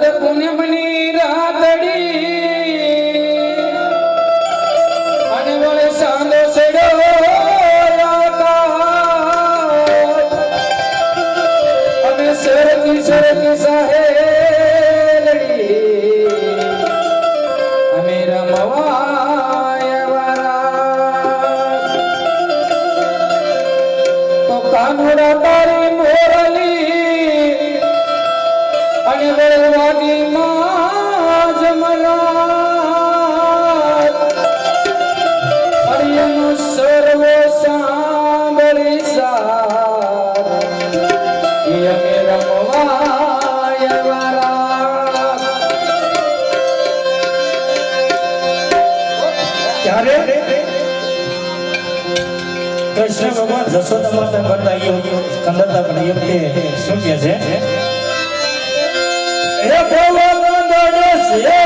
વખત પૂનમની રાતડી અને વળે સાંદો આકાશ. અને સરકી સરકી સાહેલડી બળવાદી હરિયનું સર્વ સાંભળી સામે ત્યારે કૃષ્ણ ભગવાન જશોદા માતા કરતા કંદરતા પણ એમ કે શું કે છે? Brasil!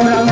Sola